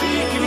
жити, поки живеш і квітнеш.